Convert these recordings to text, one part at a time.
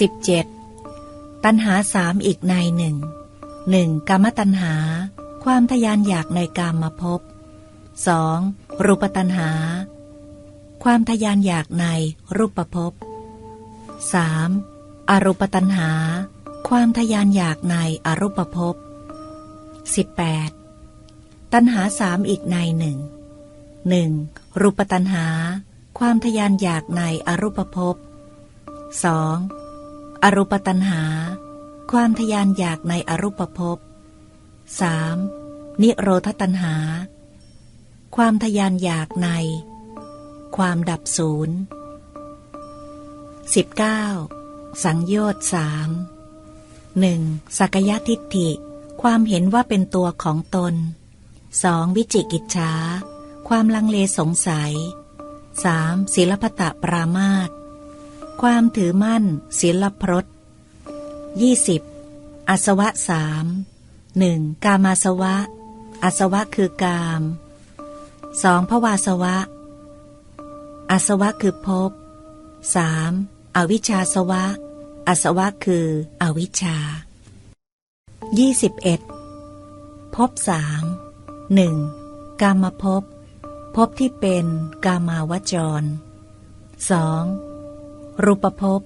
17. ตัณหาสามอีกในหนึ่งหนึ่งกามตัณหา ความทยานอยากในกามมาพบสองรูปตัณหา ความทยานอยากในรูปภพสามอรูปตัณหา ความทยานอยากในอรูปภพ 18. ตัณหาสามอีกในหนึ่งหนึ่งรูปตัณหา ความทยานอยากในอรูปภพส อรูปตัณหา ความทยานอยากในอรูปภพสามนิโรธตัณหา ความทยานอยากใน ความดับศูนย์ 19. สังโยชน์สามหนึ่งสักยะทิฏฐิ ความเห็นว่าเป็นตัวของตนสองวิจิกิจฉาความลังเลสงสัยสามศิลปตะปรามาต ความถือมั่นศิลพรตยี่สิบอสวะสามหนึ่งกามาสวะ อสวะคือกามสองภวาสวะ อสวะคือภพสามอวิชชาสวะ อสวะคืออวิชชายี่สิบเอ็ดภพสามหนึ่งกามภพภพที่เป็นกามาวจรสอง รูปภพ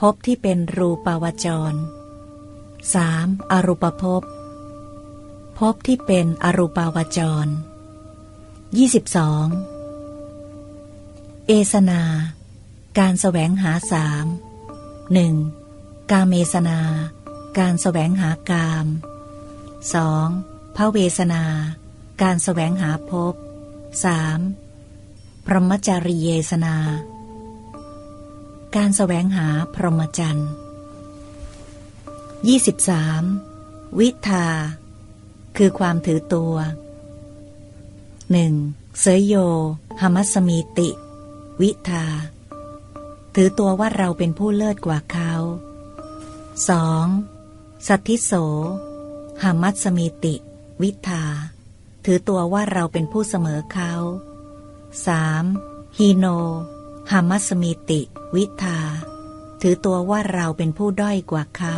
ภพที่เป็นรูปาวจรสามอรูปภพภพที่เป็นอรูปาวจรยี่สิบสองเอสนา การแสวงหาสามหนึ่งกาเมสนา การแสวงหากามสองพระเวสนา การแสวงหาภพสามพรหมจารีเยสนา การแสวงหาพรหมจรรย์ยี่สิบสามวิทา คือความถือตัวหนึ่งเสยโยหมัสมีติ วิทา ถือตัวว่าเราเป็นผู้เลิศกว่าเขาสองสัทธิโสหามัสมีติ วิทา ถือตัวว่าเราเป็นผู้เสมอเขาสามฮีโน หามัสมีติ วิทา ถือตัวว่าเราเป็นผู้ด้อยกว่าเขา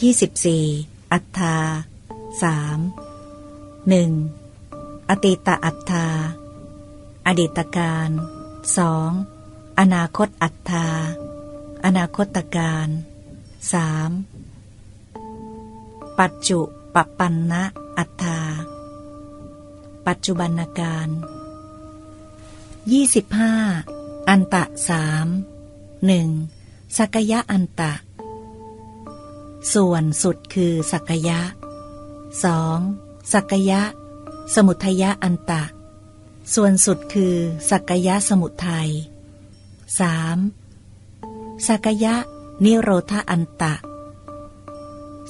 ยี่สิบสี่อัตตาสามหนึ่งอติตอัตตา อดีตการสองอนาคตอัตตา อนาคตการสามปัจจุปปันนะอัตตา ปัจจุบันการ ยี่สิบห้าอันตะสามหนึ่งสักยะอันตะ ส่วนสุดคือสักยะสองสักยะ สมุทยะอันตะ ส่วนสุดคือสักยะสมุทัยสามสักยะ นิโรธอันตะ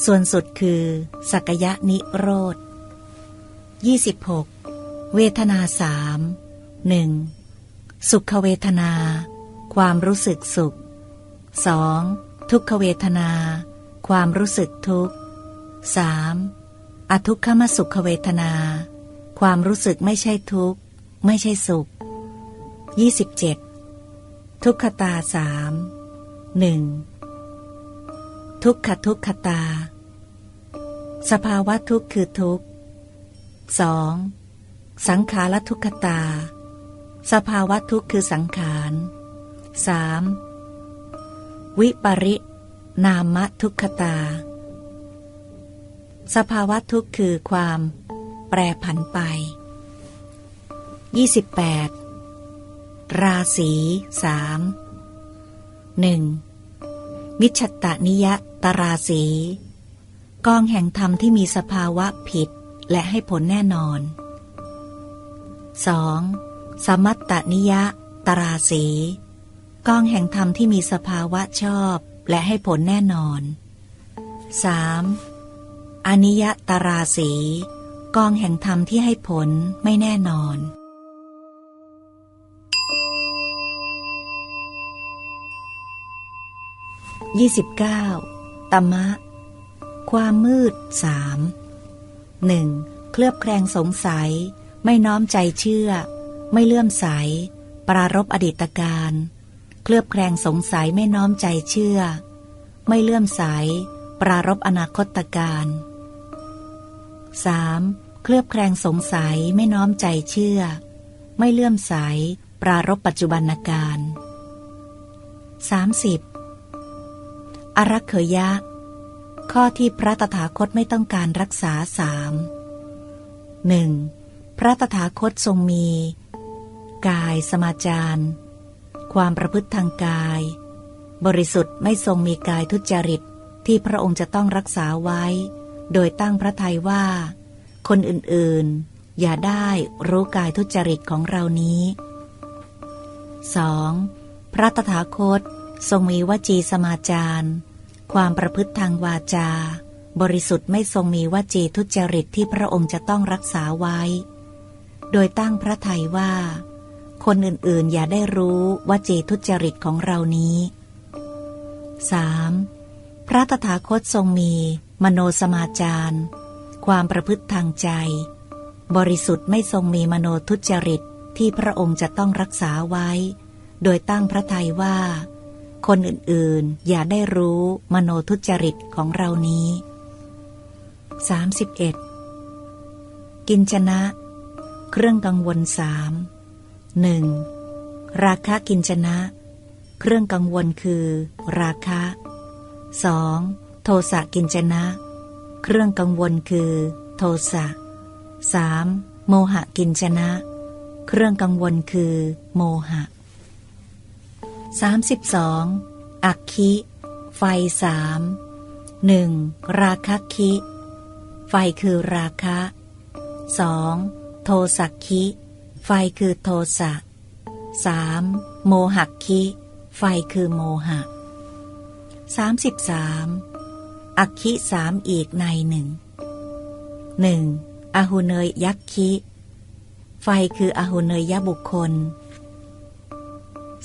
ส่วนสุดคือสักยะนิโรธยี่สิบหกเวทนาสามหนึ่ง สุขเวทนา ความรู้สึกสุขสองทุกขเวทนา ความรู้สึกทุกข์สามอทุกขมสุขเวทนา ความรู้สึกไม่ใช่ทุกข์ ไม่ใช่สุข 27. ทุกขตาสามหนึ่งทุกขทุกขตา สภาวะทุกข์คือทุกข์สองสังขารทุกขตา สภาวะทุกข์คือสังขารสามวิปรินามทุกขตา สภาวะทุกข์คือความแปรผันไป 28. ราศีสามหนึ่งมิชตานิยตราศีกองแห่งธรรมที่มีสภาวะผิดและให้ผลแน่นอน 2. สมัตตนิยตราศีกองแห่งธรรมที่มีสภาวะชอบและให้ผลแน่นอน 3. อนิยตราสีกองแห่งธรรมที่ให้ผลไม่แน่นอน 29. ตมะ ความมืดสามหนึ่งเคลือบแคลงสงสัย ไม่น้อมใจเชื่อ ไม่เลื่อมใส ปรารบอดีตการ เคลือบแคลงสงสัยไม่น้อมใจเชื่อ ไม่เลื่อมใส ปรารบอนาคตการ 3. เคลือบแคลงสงสัยไม่น้อมใจเชื่อ ไม่เลื่อมใส ปรารบปัจจุบันการ 30. อรักเขยะ ข้อที่พระตถาคตไม่ต้องการรักษาสามหนึ่งพระตถาคตทรงมี กายสมาจารความประพฤติทางกาย บริสุทธิ์ไม่ทรงมีกายทุจริตที่พระองค์จะต้องรักษาไว้ โดยตั้งพระทัยว่า คนอื่นๆ อย่าได้รู้กายทุจริตของเรานี้ 2. พระตถาคตทรงมีวจีสมาจารความประพฤติทางวาจา บริสุทธิ์ไม่ทรงมีวจีทุจริตที่พระองค์จะต้องรักษาไว้ โดยตั้งพระทัยว่า คนอื่นๆ อย่าได้รู้ว่าเจทุจริตของเรานี้ 3. พระตถาคตทรงมี มโนสมาจารความประพฤติทางใจ บริสุทธิ์ไม่ทรงมีมโนทุจริตที่พระองค์จะต้องรักษาไว้ โดยตั้งพระทัยว่า คนอื่นๆ อย่าได้รู้มโนทุจริตของเรานี้ 31. กินชนะ เครื่องกังวลสาม หนึ่งราคะกินชนะ เครื่องกังวลคือ ราคะ 2. โทสะกินจนะ เครื่องกังวลคือ โทสะ 3. โมหะกินจนะ เครื่องกังวลคือ โมหะ 32. อักคิ ไฟสามหนึ่งราคะคิ ไฟคือราคะ 2. โทสักคิ ไฟคือโทสะ 3. โมหักคิ ไฟคือโมหะ 33. อักคิสามอีกในหนึ่งหนึ่งอหุเนยยักคิ ไฟคืออหุเนยยบุคคล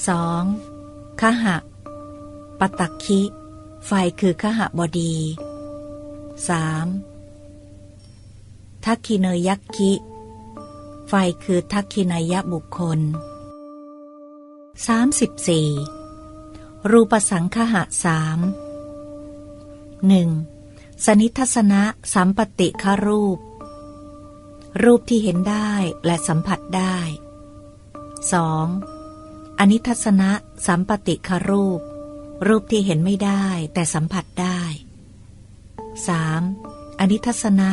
2. ขหะปตักคิ ไฟคือขหะบดี 3. ทักคิเนยยักคิ ไฟคือทักคินายบุคคล 34. รูปสังคหะสามหนึ่งสนิทัศนะสัมปติครูป รูปที่เห็นได้และสัมผัสได้ 2. อนิทัศนะสัมปติครูป รูปที่เห็นไม่ได้แต่สัมผัสได้ 3. อนิทัศนะ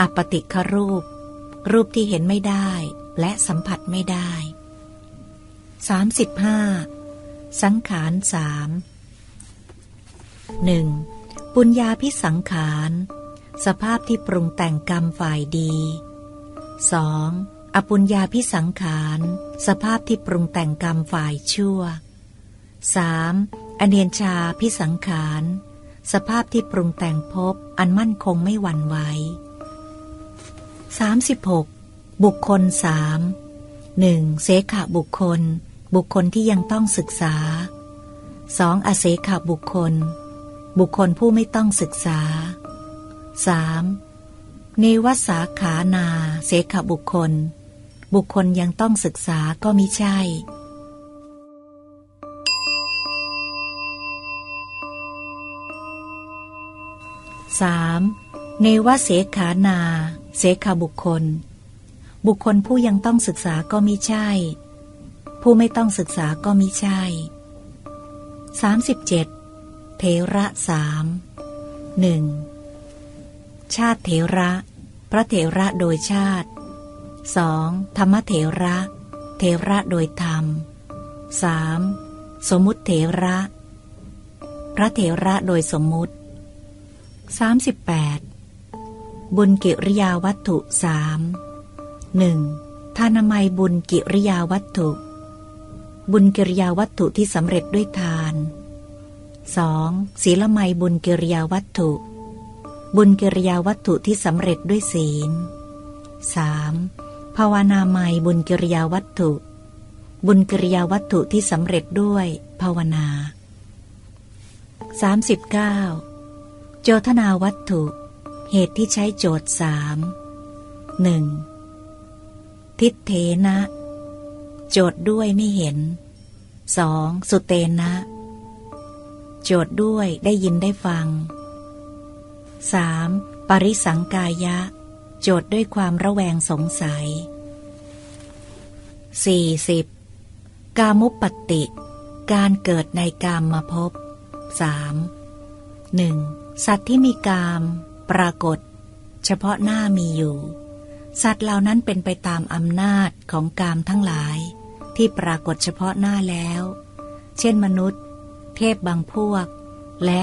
อัปติครูป รูปที่เห็นไม่ได้และสัมผัสไม่ได้ 35. สังขารสามหนึ่งปุญญาพิสังขาร สภาพที่ปรุงแต่งกรรมฝ่ายดี 2. อปุญญาพิสังขาร สภาพที่ปรุงแต่งกรรมฝ่ายชั่ว 3. อเนียนชาพิสังขาร สภาพที่ปรุงแต่งพบอันมั่นคงไม่หวั่นไหว 36. บุคคลสามหนึ่งเสขะบุคคล บุคคลที่ยังต้องศึกษา 2. อเสขะบุคคล บุคคลผู้ไม่ต้องศึกษา 3. เนวสาขานาเสขบุคคล บุคคลยังต้องศึกษาก็มิใช่ 3. เนวเสขานา เสขบุคคล บุคคลผู้ยังต้องศึกษาก็มิใช่ ผู้ไม่ต้องศึกษาก็มิใช่ 37 เทระสามหนึ่งชาติเถระ พระเถระโดยชาติสองธรรมเถระเถระโดยธรรมสามสมมุติเถระ พระเถระโดยสมมุติสามสิ บุญกิริยาวัตถุสามหนึ่งทานามัยบุญกิริยาวัตถุ บุญกิริยาวัตถุที่สำเร็จด้วยทาน 2. ศีลไมยบุญกิริยาวัตถุ บุญกิริยาวัตถุที่สำเร็จด้วยศีล 3. ภาวนาไมยบุญกิริยาวัตถุ บุญกิริยาวัตถุที่สำเร็จด้วย ภาวนา 39. โจทนาวัตถุ เหตุที่ใช้โจทย์สามหนึ่งทิฏเทนะ โจทย์ด้วยไม่เห็น 2. สุเตนะ โจทย์ด้วยได้ยินได้ฟัง 3. ปริสังกายะ โจทย์ด้วยความระแวงสงสัย 40. กามุปปติ การเกิดในกามมาพบ 3. 1. สัตว์ที่มีกาม ปรากฏ เฉพาะหน้ามีอยู่ สัตว์เหล่านั้นเป็นไปตามอำนาจของกามทั้งหลาย ที่ปรากฏเฉพาะหน้าแล้ว เช่นมนุษย์ เทพบางพวก และ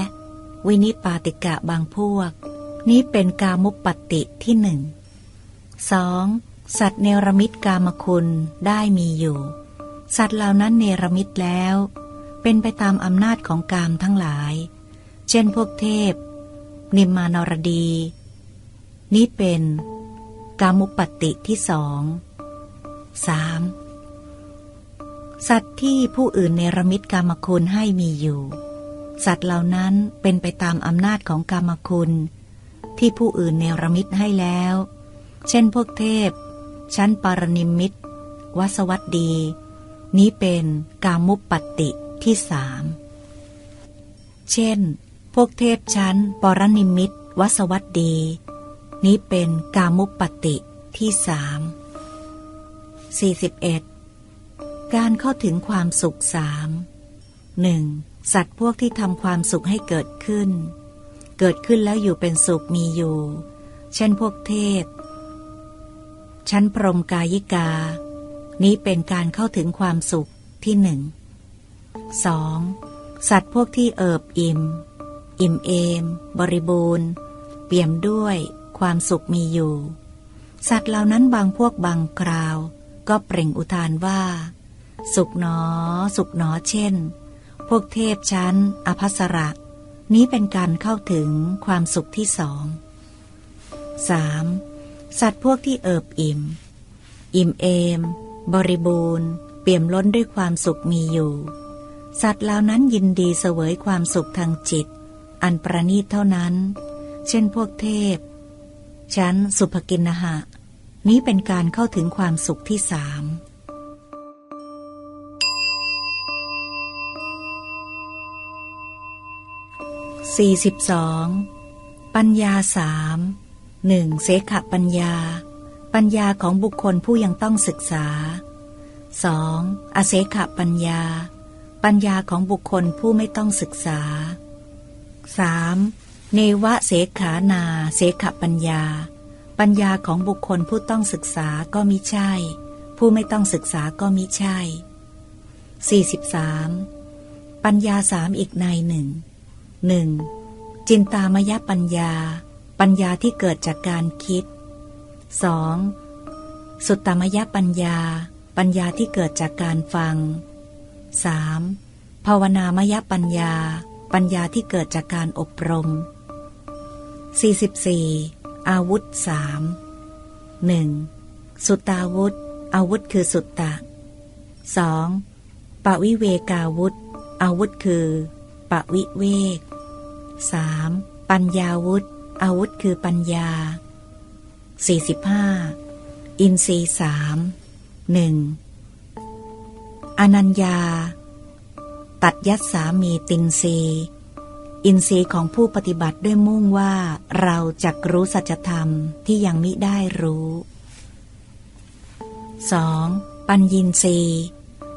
วินิปาติกะบางพวก นี้เป็นกามุปปติที่หนึ่ง 2. สัตว์เนรมิตกามคุณได้มีอยู่ สัตว์เหล่านั้นเนรมิตแล้ว เป็นไปตามอำนาจของกามทั้งหลาย เช่นพวกเทพ นิมมานรดี นี้เป็นกามุปปติที่สอง 3. สัตว์ที่ผู้อื่นเนรมิตกามคุณให้มีอยู่ สัตว์เหล่านั้นเป็นไปตามอำนาจของกามคุณ ที่ผู้อื่นเนรมิตให้แล้ว เช่นพวกเทพ ชั้นปารณิมิตวสวัสดี นี้เป็นกามุปปติที่สาม เช่น พวกเทพชั้น ปรนิมิตวสวัสดี นี้เป็นกามุปปติที่สามสี่สิบเอ็ดการเข้าถึงความสุขสามหนึ่งสัตว์พวกที่ทำความสุขให้เกิดขึ้น เกิดขึ้นแล้วอยู่เป็นสุขมีอยู่ เช่นพวกเทพ ชั้นพรหมกายิกา นี้เป็นการเข้าถึงความสุขที่หนึ่งสองสัตว์พวกที่เอิบอิ่ม อิ่มเอม บริบูรณ์ เปี่ยมด้วยความสุขมีอยู่ สัตว์เหล่านั้นบางพวกบางคราว ก็เปล่งอุทานว่า สุขหนอ สุขหนอเช่น พวกเทพชั้น อภัสระ นี้เป็นการเข้าถึงความสุขที่สอง 3. สัตว์พวกที่เอิบอิ่ม อิ่มเอม บริบูรณ์ เปี่ยมล้นด้วยความสุขมีอยู่ สัตว์เหล่านั้นยินดีเสวยความสุขทางจิต อันประณีตเท่านั้น เช่นพวกเทพ ชั้นสุภกินนหะ นี้เป็นการเข้าถึงความสุขที่สาม 42. ปัญญาสามหนึ่งเสขปัญญา ปัญญาของบุคคลผู้ยังต้องศึกษา 2. อเสขปัญญา ปัญญาของบุคคลผู้ไม่ต้องศึกษา 3. เนวะเสขานาเสขปัญญา ปัญญาของบุคคลผู้ต้องศึกษาก็มิใช่ ผู้ไม่ต้องศึกษาก็มิใช่ 43. ปัญญาสามอีกในหนึ่งหนึ่งจินตามยปัญญา ปัญญาที่เกิดจากการคิด 2. สุตตามยปัญญา ปัญญาที่เกิดจากการฟัง 3. ภาวนามยปัญญา ปัญญาที่เกิดจากการอบรม 44. อาวุธสามหนึ่งสุตตาวุธ อาวุธคือสุตตะ 2. ปวิเวกาวุธ อาวุธคือปวิเวก 3. ปัญญาวุธ อาวุธคือปัญญา 45. อินทรีสามหนึ่งอนัญญา ตัดยัดสามีตินรีอินทรีย์ของผู้ปฏิบัติด้วยมุ่งว่าเราจะรู้สัจธรรมที่ยังมิได้รู้ 2. ปัญญินทรีย์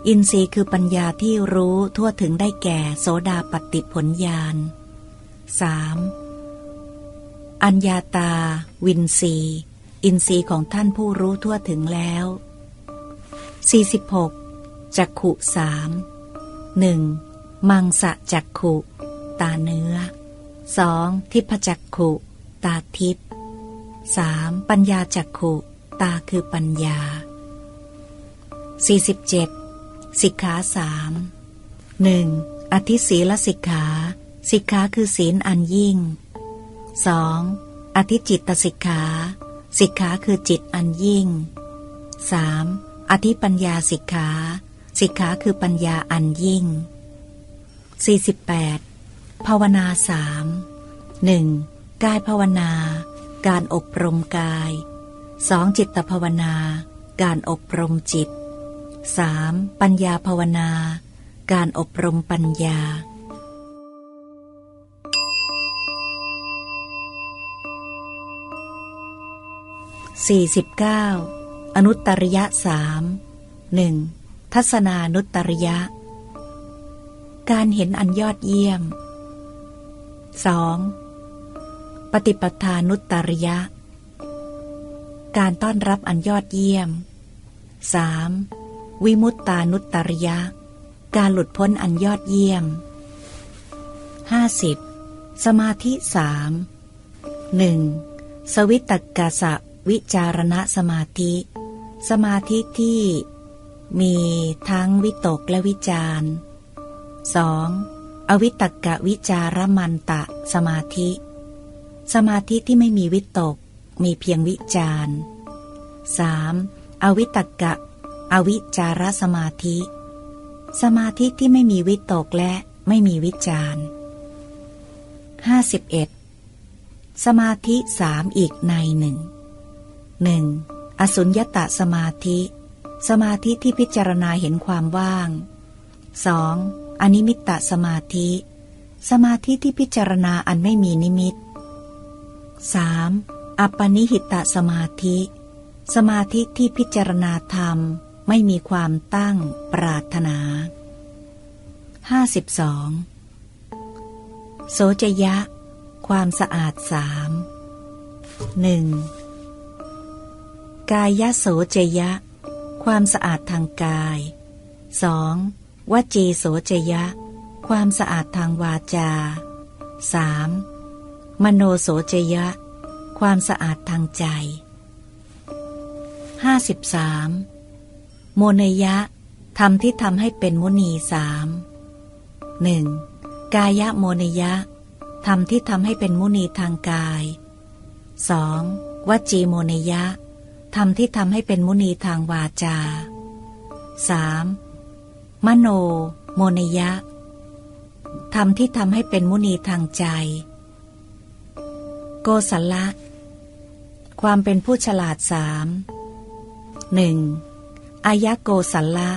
อินทรีย์คือปัญญาที่รู้ทั่วถึงได้แก่โสดาปฏิผลญาณ 3. อัญญาตา วินรีอินทรีย์ของท่านผู้รู้ทั่วถึงแล้ว 46. จักขุสาม หนึ่งมังสะจักขุ ตาเนื้อ 2. ทิพจักขุ ตาทิพ 3. ปัญญาจักขุ ตาคือปัญญา 47. สิกขาสามหนึ่งอธิศีลสิกขา สิกขาคือศีลอันยิ่ง 2. อธิจิตตสิกขา สิกขาคือจิตอันยิ่ง 3. อธิปัญญาสิกขา สิกขาคือปัญญาอันยิ่ง 48. ภาวนาสามหนึ่งกายภาวนา การอบรมกาย 2. จิตภาวนา การอบรมจิต 3. ปัญญาภาวนา การอบรมปัญญา 49. อนุตตริยะสามหนึ่ง ทัศนานุตตริยะ การเห็นอันยอดเยี่ยม 2. ปฏิปทานุตตริยะ การต้อนรับอันยอดเยี่ยม 3. วิมุตตานุตตริยะ การหลุดพ้นอันยอดเยี่ยม 50. สมาธิสามหนึ่งสวิตกสะวิจารณะสมาธิ สมาธิที่ มีทั้งวิตกและวิจาร 2. อวิตกะวิจารมันตะ สมาธิ สมาธิที่ไม่มีวิตก มีเพียงวิจาร 3. อวิตกะ อวิจารสมาธิ สมาธิที่ไม่มีวิตกและไม่มีวิจารห้าสิบเอ็ดสมาธิสามอีกในหนึ่งหนึ่งอสุญญตะสมาธิ สมาธิที่พิจารณาเห็นความว่าง 2. อนิมิตตสมาธิ สมาธิที่พิจารณาอันไม่มีนิมิต 3. อัปปนิหิตะสมาธิ สมาธิที่พิจารณาธรรมไม่มีความตั้งปรารถนา 52. โสจยะ ความสะอาดสามหนึ่งกายโสจยะ ความสะอาดทางกาย 2. วจีโสจยะ ความสะอาดทางวาจา 3. มโนโสจยะ ความสะอาดทางใจ 53. โมนยะธรรมที่ทำให้เป็นมุนีสามหนึ่งกายโมเนยะธรรมที่ทำให้เป็นมุนีทางกาย 2. วจีโมเนยะ ธรรมที่ทำให้เป็นมุนีทางวาจา 3. มโน โมนยะ ธรรมที่ทำให้เป็นมุนีทางใจ โกสัลละ ความเป็นผู้ฉลาดสามหนึ่งอายะโกสัลละ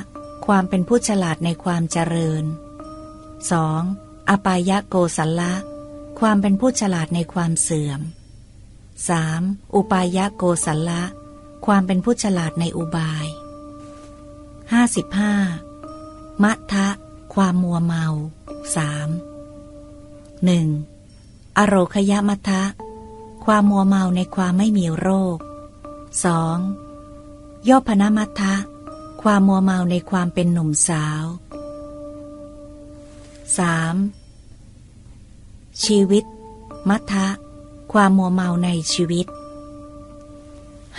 ความเป็นผู้ฉลาดในความเจริญ 2. อปายะโกสัลละ ความเป็นผู้ฉลาดในความเสื่อม 3. อุปายะโกสัลละ ความเป็นผู้ฉลาดในอุบาย 55. มัทะความมัวเมาสามหนึ่งอโรคยมัทะ ความมัวเมาในความไม่มีโรค 2. ย่อพนมัทะ ความมัวเมาในความเป็นหนุ่มสาว 3. ชีวิต มัทะ ความมัวเมาในชีวิต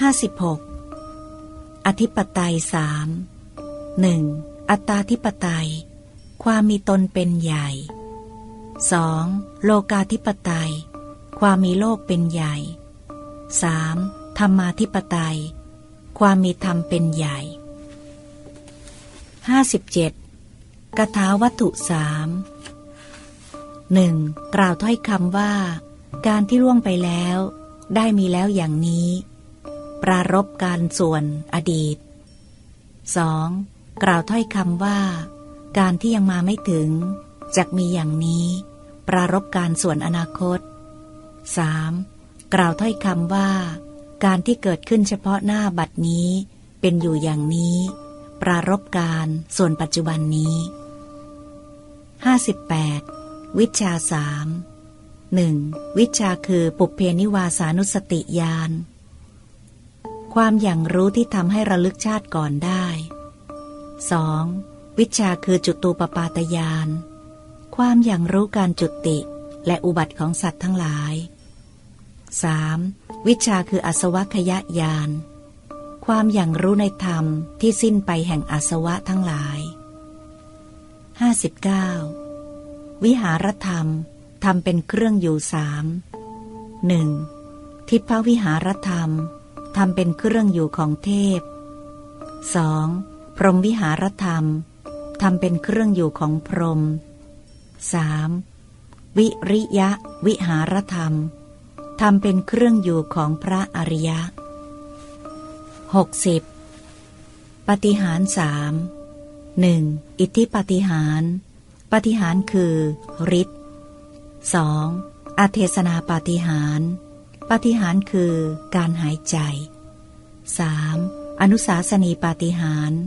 าสิบหกอธิปไตยสามหนึ่งอัตตาธิปไตย ความมีตนเป็นใหญ่สองโลกาธิปไตย ความมีโลกเป็นใหญ่สามธรรมาธิปไตย ความมีธรรมเป็นใหญ่ห้าสิบเจ็ดกถาวัตถุสามหนึ่งกล่าวถ้อยคำว่า การที่ล่วงไปแล้ว ได้มีแล้วอย่างนี้ ปรารบการส่วนอดีต 2. กล่าวถ้อยคำว่า การที่ยังมาไม่ถึงจะมีอย่างนี้ ปรารบการส่วนอนาคต 3. กล่าวถ้อยคำว่า การที่เกิดขึ้นเฉพาะหน้าบัดนี้ เป็นอยู่อย่างนี้ ปรารบการส่วนปัจจุบันนี้ 58. วิชาสามหนึ่งวิชาคือปุเพนิวาสานุสติญาณ ความอย่างรู้ที่ทำให้ระลึกชาติก่อนได้ 2. วิชาคือจุตูปปาตยาน ความอย่างรู้การจุติและอุบัติของสัตว์ทั้งหลาย 3. วิชาคืออสวคยญาณความอย่างรู้ในธรรมที่สิ้นไปแห่งอสวะทั้งหลาย 59. วิหารธรรมทำเป็นเครื่องอยู่สามหนึ่งทิพวิหารธรรม ทำเป็นเครื่องอยู่ของเทพ 2. พรหมวิหารธรรมทำเป็นเครื่องอยู่ของพรหม 3. วิริยะวิหารธรรมทำเป็นเครื่องอยู่ของพระอริยะ 60. ปฏิหารสามหนึ่งอิทธิปฏิหารปฏิหารคือฤทธิ์สองอเทศนาปฏิหาร ปาฏิหารย์คือการหายใจ 3. อนุสาสนีปาฏิหารย์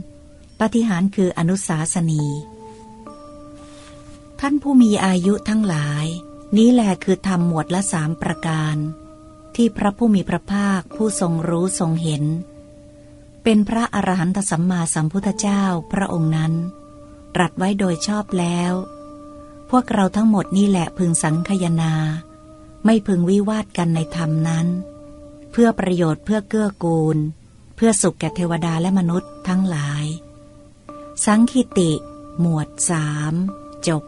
ปาฏิหารย์คืออนุสาสนี ท่านผู้มีอายุทั้งหลาย นี้แหละคือธรรมหมวดละสามประการ ที่พระผู้มีพระภาคผู้ทรงรู้ทรงเห็น เป็นพระอรหันตสัมมาสัมพุทธเจ้าพระองค์นั้นตรัสไว้โดยชอบแล้ว พวกเราทั้งหมดนี่แหละพึงสังคยนา ไม่พึงวิวาทกันในธรรมนั้น เพื่อประโยชน์เพื่อเกื้อกูล เพื่อสุขแก่เทวดาและมนุษย์ทั้งหลาย สังคิติ หมวดสามจบ